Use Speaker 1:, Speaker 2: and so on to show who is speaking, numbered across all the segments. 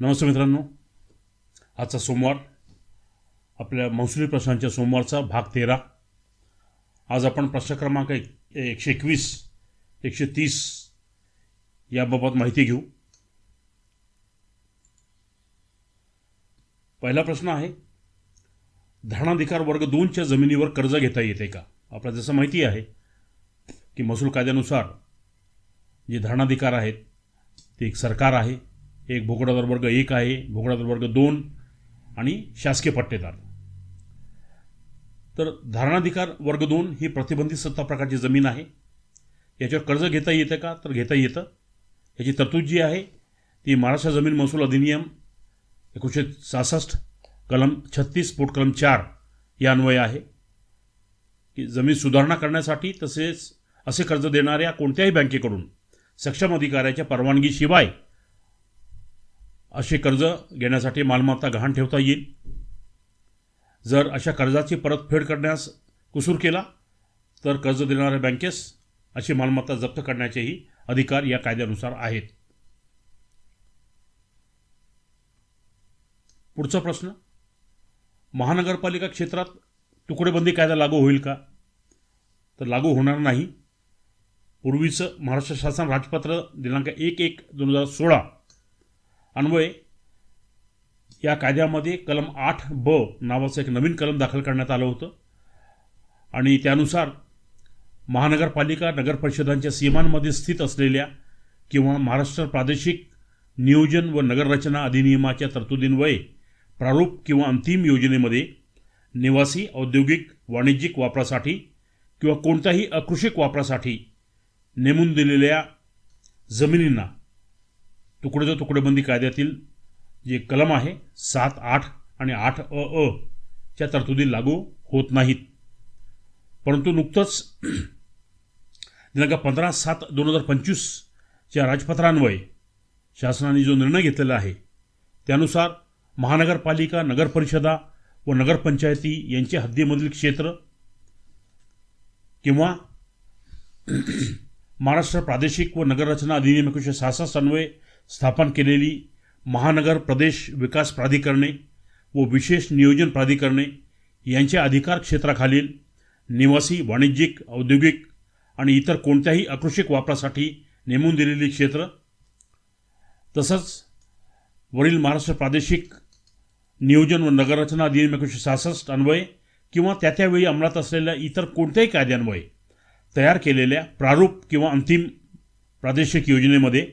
Speaker 1: नमस्ते मित्रांनो. आजचा सोमवार आपल्या महसुली प्रश्नांच्या सोमवारचा भाग तेरा. आज आपण प्रश्न क्रमांक एक एकशे एकवीस एकशे तीस याबाबत माहिती घेऊ. पहिला प्रश्न आहे धरणाधिकार वर्ग दोनच्या जमिनीवर कर्ज घेता येते का? आपल्याला जसं माहिती आहे की महसूल कायद्यानुसार जे धरणाधिकार आहेत ते एक सरकार आहे. एक भोगडादार वर्ग एक आहे भोगडादार वर्ग दोन आणि शासकीय पट्टेदार. तर धारणाधिकार वर्ग दोन ही प्रतिबंधित सत्ता प्रकारची जमीन आहे. याच्यावर कर्ज घेता येतं का? तर घेता येतं. याची तरतूद जी आहे ती महाराष्ट्र जमीन महसूल अधिनियम एकोणीसशे सहासष्ट कलम छत्तीस पोट कलम चार या अन्वये आहे. की जमीन सुधारणा करण्यासाठी तसेच असे कर्ज देणाऱ्या कोणत्याही बँकेकडून सक्षम अधिकाऱ्याच्या परवानगीशिवाय असे कर्ज घेण्यासाठी मालमत्ता गहाण ठेवता येईल. जर अशा कर्जाची परतफेड करण्यास कुसूर केला तर कर्ज देणाऱ्या बँकेस अशी मालमत्ता जप्त करण्याचेही अधिकार या कायद्यानुसार आहेत. पुढचा प्रश्न महानगरपालिका क्षेत्रात तुकडेबंदी कायदा लागू होईल का? तर लागू होणार नाही. पूर्वीचं महाराष्ट्र शासन राजपत्र दिनांक एक एक दोन हजार सोळा अन्वये या कायद्यामध्ये कलम आठ ब नावाचं एक नवीन कलम दाखल करण्यात आलं होतं. आणि त्यानुसार महानगरपालिका नगरपरिषदांच्या सीमांमध्ये स्थित असलेल्या किंवा महाराष्ट्र प्रादेशिक नियोजन व नगररचना अधिनियमाच्या तरतुदींवये प्रारूप किंवा अंतिम योजनेमध्ये निवासी औद्योगिक वाणिज्यिक वापरासाठी किंवा कोणत्याही अकृषिक वापरासाठी नेमून दिलेल्या जमिनींना तुकडेचं तुकडेबंदी कायद्यातील जे कलम आहे सात आठ आणि आठ अ अ च्या तरतुदी लागू होत नाहीत. परंतु नुकतंच दिनांक पंधरा सात दोन हजार पंचवीसच्या राजपत्रान्वये शासनाने जो निर्णय घेतलेला आहे त्यानुसार महानगरपालिका नगरपरिषदा व नगरपंचायती यांच्या हद्दीमधील क्षेत्र किंवा महाराष्ट्र प्रादेशिक व नगररचना अधिनियम एकोणीसशे सहासष्ट अन्वये स्थापन केलेली महानगर प्रदेश विकास प्राधिकरणे व विशेष नियोजन प्राधिकरणे यांच्या अधिकार क्षेत्राखालील निवासी वाणिज्यिक औद्योगिक आणि इतर कोणत्याही आकृषिक वापरासाठी नेमून दिलेली क्षेत्र तसंच वरील महाराष्ट्र प्रादेशिक नियोजन व नगररचना अधिनियम एकोणीसशे सहासष्ट अन्वये किंवा त्या त्यावेळी अंमलात असलेल्या इतर कोणत्याही कायद्यान्वये तयार केलेल्या प्रारूप किंवा अंतिम प्रादेशिक योजनेमध्ये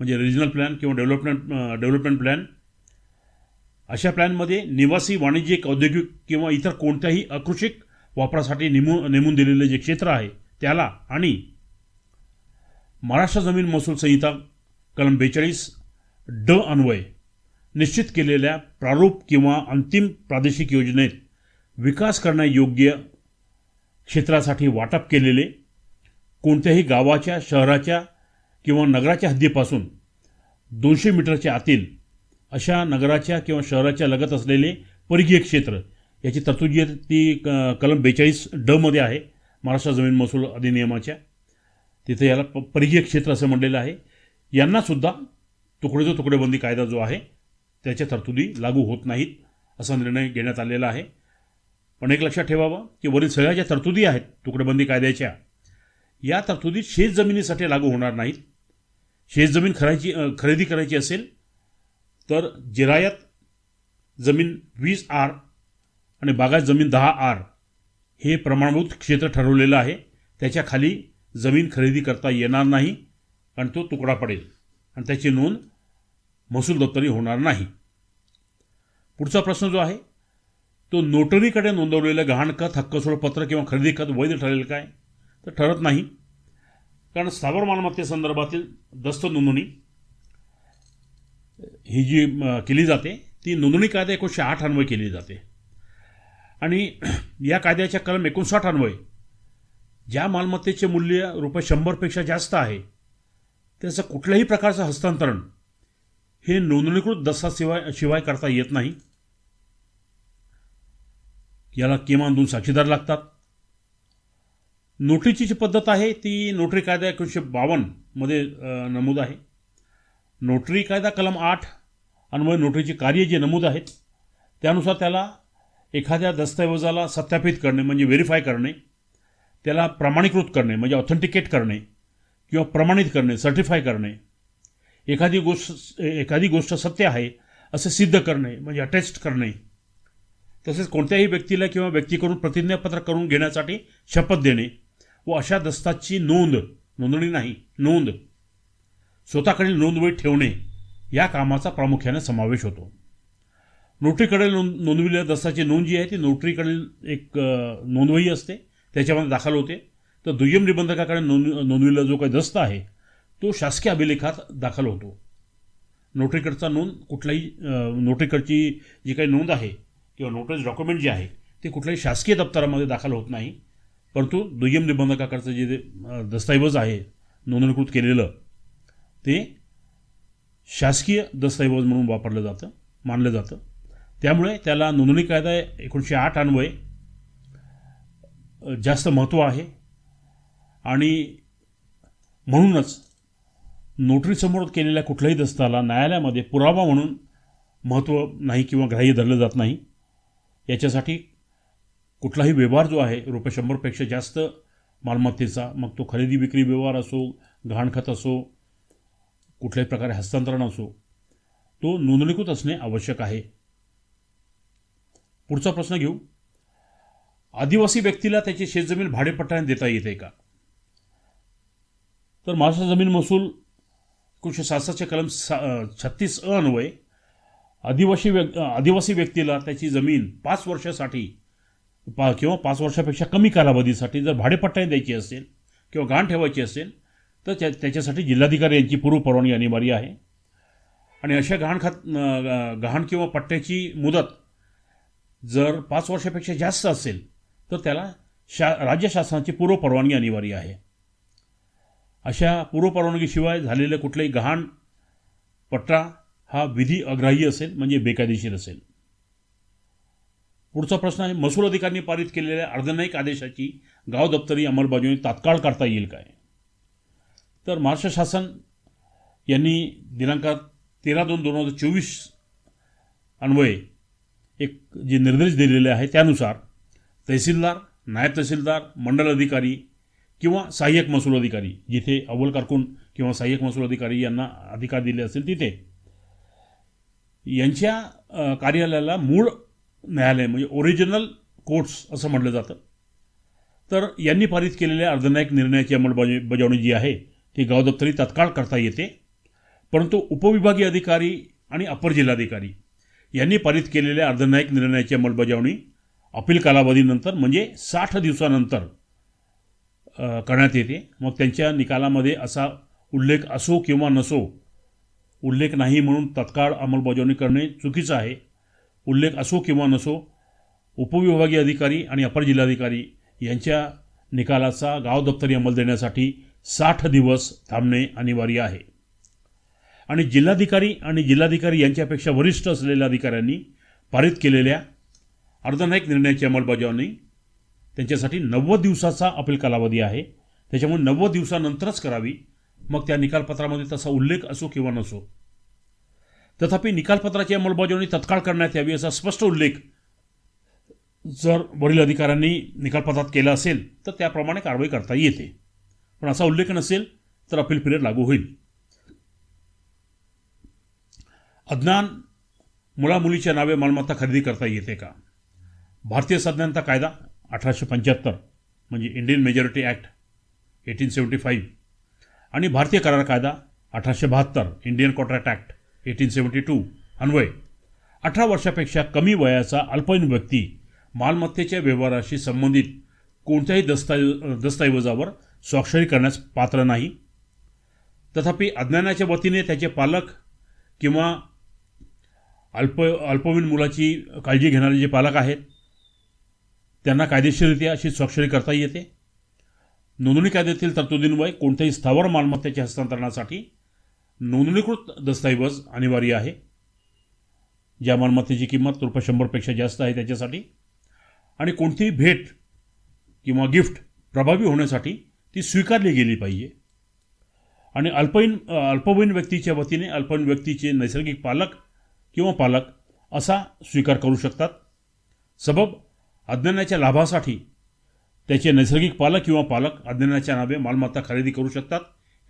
Speaker 1: म्हणजे रिजनल प्लॅन किंवा डेव्हलपमेंट डेव्हलपमेंट प्लॅन अशा प्लॅनमध्ये निवासी वाणिज्यिक औद्योगिक किंवा इतर कोणत्याही अकृषिक वापरासाठी नेमू नेमून दिलेले जे क्षेत्र आहे त्याला आणि महाराष्ट्र जमीन महसूल संहिता कलम बेचाळीस ड अन्वय निश्चित केलेल्या प्रारूप किंवा अंतिम प्रादेशिक योजनेत विकास करण्यायोग्य क्षेत्रासाठी वाटप केलेले कोणत्याही गावाच्या शहराच्या किंवा नगराच्या हद्दीपासून दोनशे मीटरच्या आतील अशा नगराच्या किंवा शहराच्या लगत असलेले परिघीय क्षेत्र याची तरतूद जी आहे ती क कलम बेचाळीस डमध्ये आहे महाराष्ट्र जमीन महसूल अधिनियमाच्या. तिथे याला प परिघीय क्षेत्र असं म्हणलेलं आहे. यांनासुद्धा तुकडेजो तुकडेबंदी कायदा जो आहे त्याच्या तरतुदी लागू होत नाहीत असा निर्णय घेण्यात आलेला आहे. पण एक लक्षात ठेवावं की वरील सगळ्या ज्या तरतुदी आहेत तुकडेबंदी कायद्याच्या या तरतुदी शेत जमिनीसाठी लागू होणार नाहीत. शेतजमीन खरायची खरेदी करायची असेल तर जिरायत जमीन वीस आर आणि बागायत जमीन दहा आर हे प्रमाणभूत क्षेत्र ठरवलेलं आहे. त्याच्याखाली जमीन खरेदी करता येणार नाही आणि तो तुकडा पडेल आणि त्याची नोंद महसूल दप्तरी होणार नाही. पुढचा प्रश्न जो आहे तो नोटरीकडे नोंदवलेलं गहाणखत हक्कसोळपत्र किंवा खरेदी खत वैध ठरेल काय? तर ठरत नाही. कारण स्थावर मालमत्तेसंदर्भातील दस्त नोंदणी ही जी केली जाते ती नोंदणी कायदा एकोणीसशे आठ अन्वय केली जाते. आणि या कायद्याच्या कलम एकोणसाठ अन्वय ज्या मालमत्तेचे मूल्य रुपये शंभरपेक्षा जास्त आहे त्याचं कुठल्याही प्रकारचं हस्तांतरण हे नोंदणीकृत दस्ताशिवाय शिवाय करता येत नाही. याला किमान दोन साक्षीदार लागतात. नोटरीची जी पद्धत आहे ती नोटरी कायदा एकोणीसशे बावन्नमध्ये नमूद आहे. नोटरी कायदा कलम आठ अन्वय नोटरीची कार्य जे नमूद आहेत त्यानुसार त्याला एखाद्या दस्तऐवजाला सत्यापित करणे म्हणजे व्हेरीफाय करणे त्याला प्रमाणीकृत करणे म्हणजे ऑथेंटिकेट करणे किंवा प्रमाणित करणे सर्टिफाय करणे एखादी गोष्ट एखादी गोष्ट सत्य आहे असे सिद्ध करणे म्हणजे अटेस्ट करणे तसेच कोणत्याही व्यक्तीला किंवा व्यक्तीकडून प्रतिज्ञापत्र करून घेण्यासाठी शपथ देणे व अशा दस्ताची नोंद नोंदणी नाही नोंद. स्वतःकडील नोंदवही ठेवणे या कामाचा प्रामुख्याने समावेश होतो. नोटरीकडे नोंद नोंदविलेल्या दस्ताची नोंद जी आहे ती नोटरीकडील एक नोंदवही असते त्याच्यामध्ये दाखल होते. तर दुय्यम निबंधकाकडे नोंद नोंदविलेला जो काही दस्त आहे तो शासकीय अभिलेखात दाखल होतो. नोटरीकडचा नोंद कुठलाही नोटरीकडची जी काही नोंद आहे किंवा नोटरीज डॉक्युमेंट जे आहे ते कुठल्याही शासकीय दप्तरामध्ये दाखल होत नाही. परंतु दुय्यम निबंधकाकडचं जे दस्तऐवज आहे नोंदणीकृत केलेलं ते शासकीय दस्तऐवज म्हणून वापरलं जातं मानलं जातं. त्यामुळे त्याला नोंदणी कायदा एकोणीसशे आठ अन्वय जास्त महत्त्व आहे. आणि म्हणूनच नोटरीसमोर केलेल्या कुठल्याही दस्ताला न्यायालयामध्ये पुरावा म्हणून महत्त्व नाही किंवा ग्राह्य धरलं जात नाही. याच्यासाठी कुठलाही व्यवहार जो आहे रुपये शंभरपेक्षा जास्त मालमत्तेचा मग तो खरेदी विक्री व्यवहार असो गहाणखत असो कुठल्याही प्रकारे हस्तांतरण असो तो नोंदणीकृत असणे आवश्यक आहे. पुढचा प्रश्न घेऊ. आदिवासी व्यक्तीला त्याची शेतजमीन भाडेपट्ट्याने देता येते का? तर महाराष्ट्र जमीन महसूल एकोणीसशे सहासष्टचे कलम सा छत्तीस अन्वय आदिवासी व्यक् आदिवासी व्यक्तीला त्याची जमीन पाच वर्षासाठी पा किंवा पाच वर्षापेक्षा कमी कालावधीसाठी जर भाडेपट्ट्याने द्यायची असेल किंवा गहाण ठेवायची असेल तर त्या त्याच्यासाठी जिल्हाधिकारी यांची पूर्व परवानगी अनिवार्य आहे. आणि अशा गहाण खात गहाण किंवा पट्ट्याची मुदत जर पाच वर्षापेक्षा जास्त असेल तर त्याला शा राज्य शासनाची पूर्व परवानगी अनिवार्य आहे. अशा पूर्व परवानगीशिवाय झालेलं कुठलंही गहाण पट्टा हा विधी अग्राह्य असेल म्हणजे बेकायदेशीर असेल. पुढचा प्रश्न आहे महसूल अधिकाऱ्यांनी पारित केलेल्या अर्धनाईक आदेशाची गाव दप्तरी अंमलबजावणी तात्काळ करता येईल काय? तर महाराष्ट्र शासन यांनी दिनांकात तेरा दोन दोन हजार चोवीस अन्वये एक जे निर्देश दिलेले आहे त्यानुसार तहसीलदार नायब तहसीलदार मंडल अधिकारी किंवा सहाय्यक महसूल अधिकारी जिथे अव्वल कारकून किंवा सहाय्यक महसूल अधिकारी यांना अधिकार दिले असेल तिथे यांच्या कार्यालयाला मूळ न्यायालय म्हणजे ओरिजिनल कोर्ट्स असं म्हटलं जातं. तर यांनी पारित केलेल्या अर्धनायक निर्णयाची अंमलबजावणी जी आहे ती गावदप्तरी तात्काळ करता येते. परंतु उपविभागीय अधिकारी आणि अपर जिल्हाधिकारी यांनी पारित केलेल्या अर्धनायक निर्णयाची अंमलबजावणी अपील कालावधीनंतर म्हणजे साठ दिवसानंतर करण्यात येते. मग त्यांच्या निकालामध्ये असा उल्लेख असो किंवा नसो उल्लेख नाही म्हणून तत्काळ अंमलबजावणी करणे चुकीचं आहे. उल्लेख असो किंवा नसो उपविभागीय अधिकारी आणि अपर जिल्हाधिकारी यांच्या निकालाचा गाव दप्तरी अंमल देण्यासाठी साठ दिवस थांबणे अनिवार्य आहे. आणि जिल्हाधिकारी आणि जिल्हाधिकारी यांच्यापेक्षा वरिष्ठ असलेल्या अधिकाऱ्यांनी पारित केलेल्या अर्धनायक निर्णयाची अंमलबजावणी त्यांच्यासाठी नव्वद दिवसाचा अपील कालावधी आहे. त्याच्यामुळे नव्वद दिवसानंतरच करावी. मग त्या निकालपत्रामध्ये तसा उल्लेख असो किंवा नसो तथापि निकालपत्राची अंमलबजावणी तत्काळ करण्यात यावी असा स्पष्ट उल्लेख जर वरील अधिकाऱ्यांनी निकालपत्रात केला असेल तर त्याप्रमाणे कारवाई करता येते. पण असा उल्लेख नसेल तर अपील पिरियड लागू होईल. अज्ञान मुलामुलीच्या नावे मालमत्ता खरेदी करता येते का? भारतीय संज्ञानता कायदा अठराशे पंच्याहत्तर म्हणजे Indian majority act eighteen seventy five आणि भारतीय करार कायदा अठराशे बहात्तर Indian contract act eighteen seventy two. Anvay अठरा वर्षापेक्षा कमी वयाचा अल्पवयीन व्यक्ती मालमत्तेच्या व्यवहाराशी संबंधित कोणत्याही दस्ताऐव दस्तऐवजावर स्वाक्षरी करण्यास पात्र नाही. तथापि अज्ञानाच्या वतीने त्याचे पालक किंवा अल्प अल्पवयीन मुलाची काळजी घेणारे जे पालक आहेत त्यांना कायदेशीररित्या अशी स्वाक्षरी करता येते. नोंदणी कायद्यातील तरतुदींमुळे कोणत्याही स्थावर मालमत्तेच्या हस्तांतरणासाठी नोंदणीकृत दस्तऐवज अनिवार्य आहे. ज्या मालमत्तेची किंमत रुपये शंभरपेक्षा जास्त आहे त्याच्यासाठी आणि कोणतीही भेट किंवा गिफ्ट प्रभावी होण्यासाठी ती स्वीकारली गेली पाहिजे. आणि अल्पवयीन अल्पवयीन व्यक्तीच्या वतीने अल्पवयीन व्यक्तीचे नैसर्गिक पालक किंवा पालक असा स्वीकार करू शकतात. सबब अज्ञानाच्या लाभासाठी त्याचे नैसर्गिक पालक किंवा पालक अज्ञानाच्या नावे मालमत्ता खरेदी करू शकतात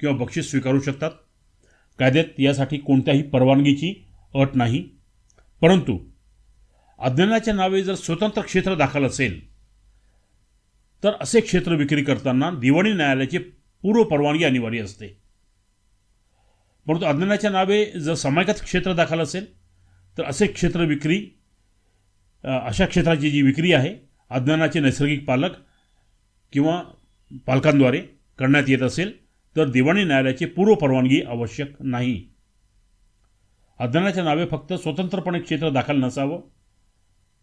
Speaker 1: किंवा बक्षीस स्वीकारू शकतात. कायद्यात यासाठी कोणत्याही परवानगीची अट नाही. परंतु अज्ञानाच्या नावे जर स्वतंत्र क्षेत्र दाखल असेल तर असे क्षेत्र विक्री करताना दिवाणी न्यायालयाची पूर्व परवानगी अनिवार्य असते. परंतु अज्ञानाच्या नावे जर समायगत क्षेत्र दाखल असेल तर असे क्षेत्र विक्री अशा क्षेत्राची जी विक्री आहे अज्ञानाचे नैसर्गिक पालक किंवा पालकांद्वारे करण्यात येत असेल तर दिवाणी न्यायालयाची पूर्व परवानगी आवश्यक नाही. अज्ञानाच्या नावे फक्त स्वतंत्रपणे क्षेत्र दाखल नसावं.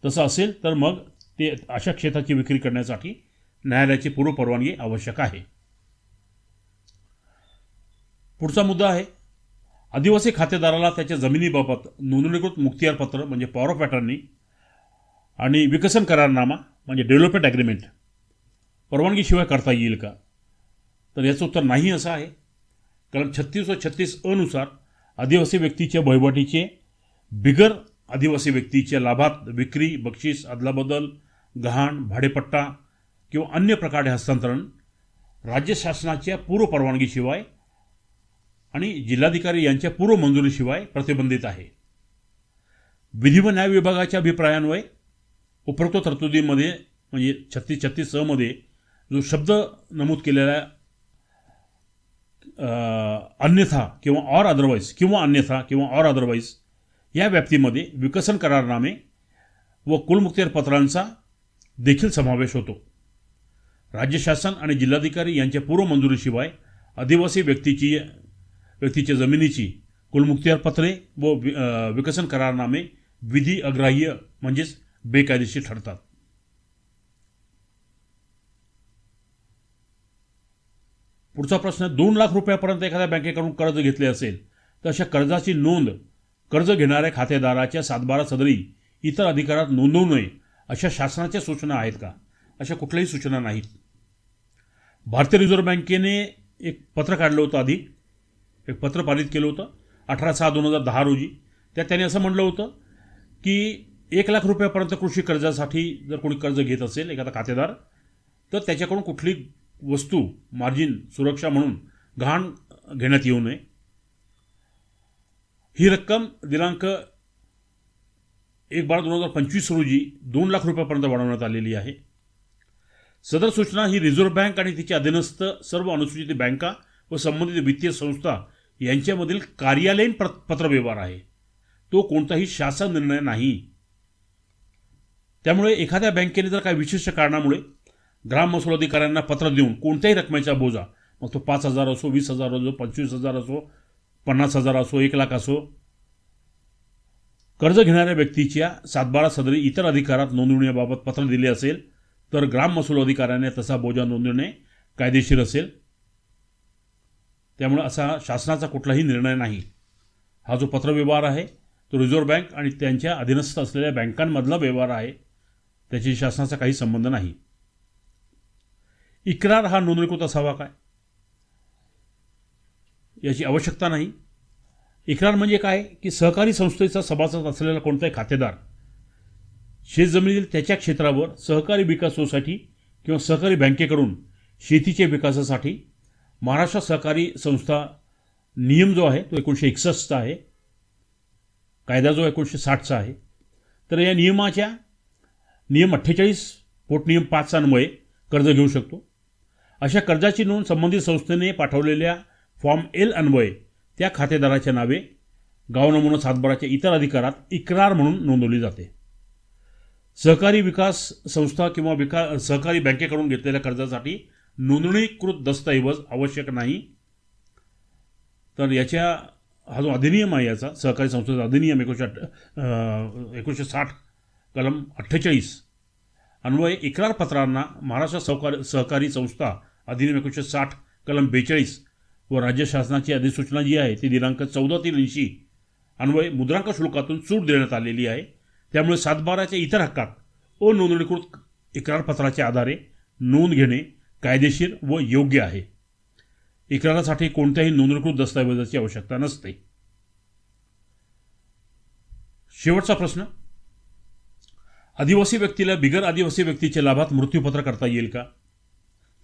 Speaker 1: तसं असेल तर मग ते अशा क्षेत्राची विक्री करण्यासाठी न्यायालयाची पूर्व परवानगी आवश्यक आहे. पुढचा मुद्दा आहे. आदिवासी खातेदाराला त्याच्या जमिनीबाबत नोंदणीकृत मुक्तियारपत्र म्हणजे पॉवर ऑफ अटर्नी आणि विकसन करारनामा म्हणजे डेव्हलपमेंट ॲग्रीमेंट परवानगीशिवाय करता येईल का? तर याचं उत्तर नाही असं आहे. कारण छत्तीस व छत्तीस अनुसार आदिवासी व्यक्तीच्या बळबटीचे बिगर आदिवासी व्यक्तीच्या लाभात विक्री बक्षीस अदलाबदल गहाण भाडेपट्टा किंवा अन्य प्रकारे हस्तांतरण राज्य शासनाच्या पूर्व परवानगीशिवाय आणि जिल्हाधिकारी यांच्या पूर्व मंजुरीशिवाय प्रतिबंधित आहे. विधी व न्याय विभागाच्या अभिप्रायान्वये उपरोक्त तरतुदीमध्ये म्हणजे छत्तीस छत्तीस सहमध्ये जो शब्द नमूद केलेला अन्यथा किंवा ऑर अदरवाईज किंवा अन्यथा किंवा ऑर अदरवाईज या व्याप्तीमध्ये विकसन करारनामे व कुलमुक्तेर पत्रांचा देखील समावेश होतो. राज्य शासन आणि जिल्हाधिकारी यांच्या पूर्व मंजुरीशिवाय आदिवासी व्यक्तीची व्यक्तीच्या जमिनीची कुलमुक्तियार पत्रे व विकसन करारनामे विधी अग्राह्य म्हणजेच बेकायदेशीर ठरतात. पुढचा प्रश्न दोन लाख रुपयापर्यंत एखाद्या बँकेकडून कर्ज घेतले असेल तर अशा कर्जाची नोंद कर्ज घेणाऱ्या खातेदाराच्या सातबारा सदरी इतर अधिकारात नोंदवू नये अशा शासनाच्या सूचना आहेत का? अशा कुठल्याही सूचना नाहीत. भारतीय रिझर्व्ह बँकेने एक पत्र काढलं होतं आधी. एक पत्र पारित केलं होतं. अठरा सहा दोन हजार दहा रोजी. त्यात त्यांनी असं म्हणलं होतं की एक लाख रुपयापर्यंत कृषी कर्जासाठी जर कोणी कर्ज घेत असेल एखादा खातेदार तर त्याच्याकडून कुठली वस्तू मार्जिन सुरक्षा म्हणून गहाण घेण्यात येऊ नये. ही रक्कम दिनांक एक बारा दोन हजार पंचवीस रोजी दोन लाख रुपयापर्यंत वाढवण्यात आलेली आहे. सदर सूचना ही रिझर्व्ह बँक आणि तिच्या अधीनस्थ सर्व अनुसूचित बँका व संबंधित वित्तीय संस्था यांच्यामधील कार्यालयीन पत्रव्यवहार आहे. तो कोणताही शासन निर्णय नाही. त्यामुळे एखाद्या बँकेने जर काही विशिष्ट कारणामुळे ग्राम महसूल अधिकाऱ्यांना पत्र देऊन कोणत्याही रकमेचा बोजा मग तो पाच हजार असो वीस हजार असो पंचवीस हजार असो पन्नास हजार असो एक लाख असो कर्ज घेणाऱ्या व्यक्तीच्या सातबारा सदरी इतर अधिकारात नोंदवण्याबाबत पत्र दिले असेल तर ग्राम महसूल अधिकाऱ्याने तसा बोजा नोंदवणे कायदेशीर असेल. त्यामुळे असा शासनाचा कुठलाही निर्णय नाही. हा जो पत्रव्यवहार आहे तो रिझर्व्ह बँक आणि त्यांच्या अधीनस्थ असलेल्या बँकांमधला व्यवहार आहे त्याची शासनाचा काही संबंध नाही. इकरार हा नोंदणीकृत असावा काय? याची आवश्यकता नाही. इकरार म्हणजे काय? की सहकारी संस्थेचा सभासद असलेला कोणताही खातेदार शेतजमिनीतील त्याच्या क्षेत्रावर सहकारी विकास सोसायटी किंवा सहकारी बँकेकडून शेतीच्या विकासासाठी महाराष्ट्र सहकारी संस्था नियम जो आहे तो एकोणीसशे एकसष्टचा आहे. कायदा जो एकोणीसशे साठचा आहे. तर या नियमाच्या नियम अठ्ठेचाळीस पोटनियम पाचचा अन्वये कर्ज घेऊ शकतो. अशा कर्जाची नोंद संबंधित संस्थेने पाठवलेल्या फॉर्म एल अन्वये त्या खातेदाराच्या नावे गाव नमुना सातबाराच्या इतर अधिकारात इकरार म्हणून नोंदवली जाते. सहकारी विकास संस्था किंवा विका सहकारी बँकेकडून घेतलेल्या कर्जासाठी नोंदणीकृत दस्तऐवज आवश्यक नाही. तर याच्या हा जो अधिनियम आहे याचा सहकारी संस्थेचा अधिनियम एकोणीसशे अठ एकोणीसशे साठ कलम अठ्ठेचाळीस अन्वय इकरारपत्रांना महाराष्ट्र सहकार सहकारी संस्था अधिनियम एकोणीसशे साठ कलम बेचाळीस व राज्य शासनाची अधिसूचना जी आहे ती दिनांक चौदा तीन ऐंशी अन्वय मुद्रांक शुल्कातून सूट देण्यात आलेली आहे. त्यामुळे सातबाराच्या इतर हक्कात अनोंदणीकृत इक्रारपत्राच्या आधारे नोंद घेणे कायदेशीर व योग्य आहे. इक्रारासाठी कोणत्याही नोंदणीकृत दस्तऐवजाची आवश्यकता नसते. शेवटचा प्रश्न आदिवासी व्यक्तीला बिगर आदिवासी व्यक्तीच्या लाभात मृत्यूपत्र करता येईल का?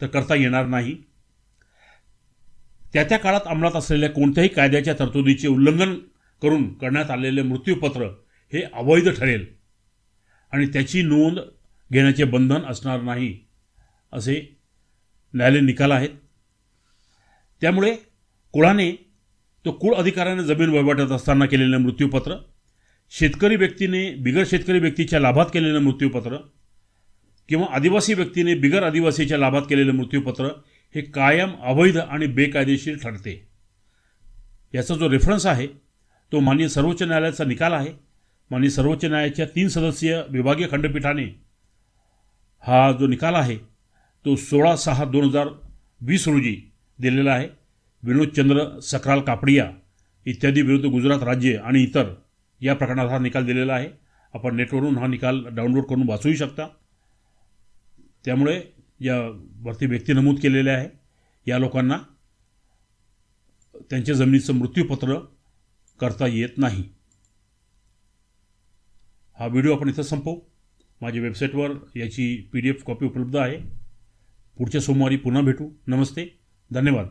Speaker 1: तर करता येणार नाही. त्या त्या काळात अंमलात असलेल्या कोणत्याही कायद्याच्या तरतुदीचे उल्लंघन करून करण्यात आलेले मृत्यूपत्र हे अवैध ठरेल. आणि त्याची नोंद घेण्याचे बंधन असणार नाही असे न्यायालय निकाल आहेत. त्यामुळे कुळाने तो कुळ अधिकाऱ्याने जमीन वहिवाटत असताना केलेलं मृत्यूपत्र शेतकरी व्यक्तीने बिगर शेतकरी व्यक्तीच्या लाभात केलेलं मृत्यूपत्र किंवा आदिवासी व्यक्तीने बिगर आदिवासीच्या लाभात केलेलं मृत्यूपत्र हे कायम अवैध आणि बेकायदेशीर ठरते. याचा जो रेफरन्स आहे तो माननीय सर्वोच्च न्यायालयाचा निकाल आहे. माननीय सर्वोच्च न्यायालयाच्या तीन सदस्यीय विभागीय खंडपीठाने हा जो निकाल आहे तो सोळा सहा दोन हजार वीस रोजी दिलेला आहे. विनोदचंद्र सक्राल कापडिया इत्यादी विरुद्ध गुजरात राज्य आणि इतर या प्रकरणात हा निकाल दिलेला आहे. आपण नेटवरून हा निकाल डाउनलोड करून वाचूही शकता. त्यामुळे या वरती व्यक्ती नमूद केलेले आहे. या लोकांना त्यांच्या जमिनीचं मृत्यूपत्र करता येत नाही. हा व्हिडिओ आपण इथं संपवू. माझ्या वेबसाईटवर याची पी डी एफ कॉपी उपलब्ध आहे. पुढच्या सोमवारी पुन्हा भेटू. नमस्ते. धन्यवाद.